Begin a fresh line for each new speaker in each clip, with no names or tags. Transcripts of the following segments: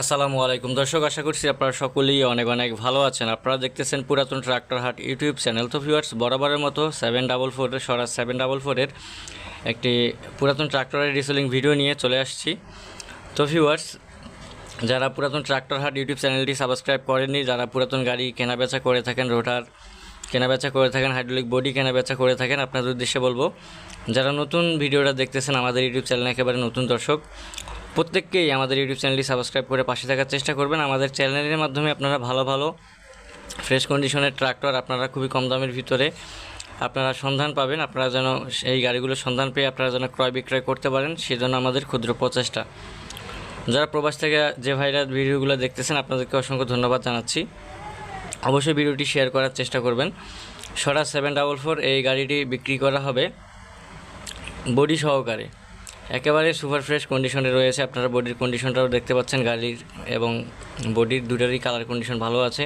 আসসালামু আলাইকুম। দর্শক, আশা করছি আপনারা সকলেই অনেক অনেক ভালো আছেন। আপনারা দেখতেছেন পুরাতন ট্রাক্টর হাট ইউটিউব চ্যানেল। তো ভিউয়ার্স, বরাবরের মতো সেভেন ডাবল ফোরের সরাস সেভেন ডাবল ফোরের একটি পুরাতন ট্রাক্টরের রিসেলিং ভিডিও নিয়ে চলে আসছি। তো ভিউয়ার্স, যারা পুরাতন ট্রাক্টর হাট ইউটিউব চ্যানেলটি সাবস্ক্রাইব করেননি, যারা পুরাতন গাড়ি কেনাবেচা করে থাকেন, রোটার কেনাবেচা করে থাকেন হাইড্রোলিক বডি কেনাবেচা করে থাকেন, আপনাদের উদ্দেশ্যে বলব, যারা নতুন ভিডিওটা দেখতেছেন আমাদের ইউটিউব চ্যানেল একেবারে নতুন দর্শক প্রত্যেককেই আমাদের ইউটিউব চ্যানেলটি সাবস্ক্রাইব করে পাশে থাকার চেষ্টা করবেন। আমাদের চ্যানেলের মাধ্যমে আপনারা ভালো ভালো, ফ্রেশ কন্ডিশনের ট্রাক্টর আপনারা খুবই কম দামের ভিতরে আপনারা সন্ধান পাবেন। আপনারা যেন এই গাড়িগুলোর সন্ধান পেয়ে আপনারা যেন ক্রয় বিক্রয় করতে পারেন, সেজন্য আমাদের ক্ষুদ্র প্রচেষ্টা। যারা প্রবাস থেকে যে ভাইরা ভিডিওগুলো দেখতেছেন, আপনাদেরকে অসংখ্য ধন্যবাদ জানাচ্ছি। অবশ্যই ভিডিওটি শেয়ার করার চেষ্টা করবেন। সরা সেভেন ডাবল ফোর এই গাড়িটি বিক্রি করা হবে বডি সহকারে। একেবারে সুপার ফ্রেশ কন্ডিশনে রয়েছে। আপনারা বডির কন্ডিশনটাও দেখতে পাচ্ছেন, গাড়ির এবং বডির দুটারই কালার কন্ডিশন ভালো আছে।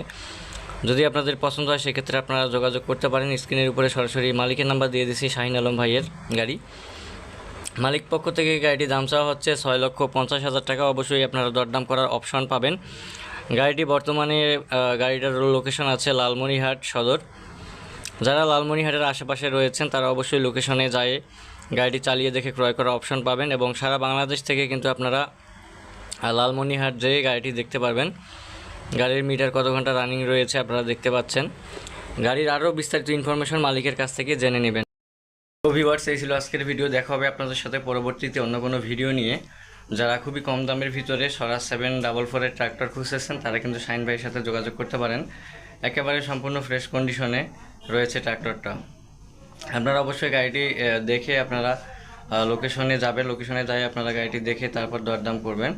যদি আপনাদের পছন্দ হয়, সেক্ষেত্রে আপনারা যোগাযোগ করতে পারেন। স্ক্রিনের উপরে সরাসরি মালিকের নাম্বার দিয়ে দিচ্ছি শাহিন আলম ভাইয়ের গাড়ি। মালিক পক্ষ থেকে গাড়িটি দাম চাওয়া হচ্ছে ছয় লক্ষ পঞ্চাশ হাজার টাকা। অবশ্যই আপনারা দরদাম করার অপশন পাবেন। গাড়িটি বর্তমানে গাড়িটার লোকেশন আছে লালমনিরহাট সদর। যারা লালমনিরহাটের আশেপাশে রয়েছেন, তারা অবশ্যই লোকেশনে যায়। গাড়িটি চালিয়ে দেখে ক্রয় করার অপশন পাবেন এবং সারা বাংলাদেশ থেকে কিন্তু আপনারা আহ, লালমনিরহাট যেয়ে গাড়িটি দেখতে পারবেন। গাড়ির মিটার কত ঘণ্টা রানিং রয়েছে আপনারা দেখতে পাচ্ছেন। গাড়ির আরও বিস্তারিত ইনফরমেশন মালিকের কাছ থেকে জেনে নেবেন। তো এই ছিল আজকের ভিডিও দেখা হবে আপনাদের সাথে পরবর্তীতে অন্য কোনো ভিডিও নিয়ে। যারা খুবই কম দামের ভিতরে সরা সেভেন ডাবল ফোরের ট্রাক্টর খুঁজতেছেন তারা কিন্তু শাইন ভাইয়ের সাথে যোগাযোগ করতে পারেন। একেবারে সম্পূর্ণ ফ্রেশ কন্ডিশনে রয়েছে ট্রাক্টরটা আপনারা অবশ্যই গাড়িটি দেখে আপনারা লোকেশনে যাবেন লোকেশনে যাই আপনারা গাড়িটি দেখে তারপর দরদাম করবেন।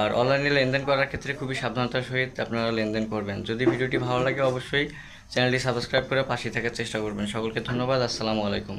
আর অনলাইনে লেনদেন করার ক্ষেত্রে খুবই সাবধানতার সহিত আপনারা লেনদেন করবেন। যদি ভিডিওটি ভালো লাগে, অবশ্যই চ্যানেলটি সাবস্ক্রাইব করে পাশে থাকার চেষ্টা করবেন। সকলকে ধন্যবাদ, আসসালামু আলাইকুম।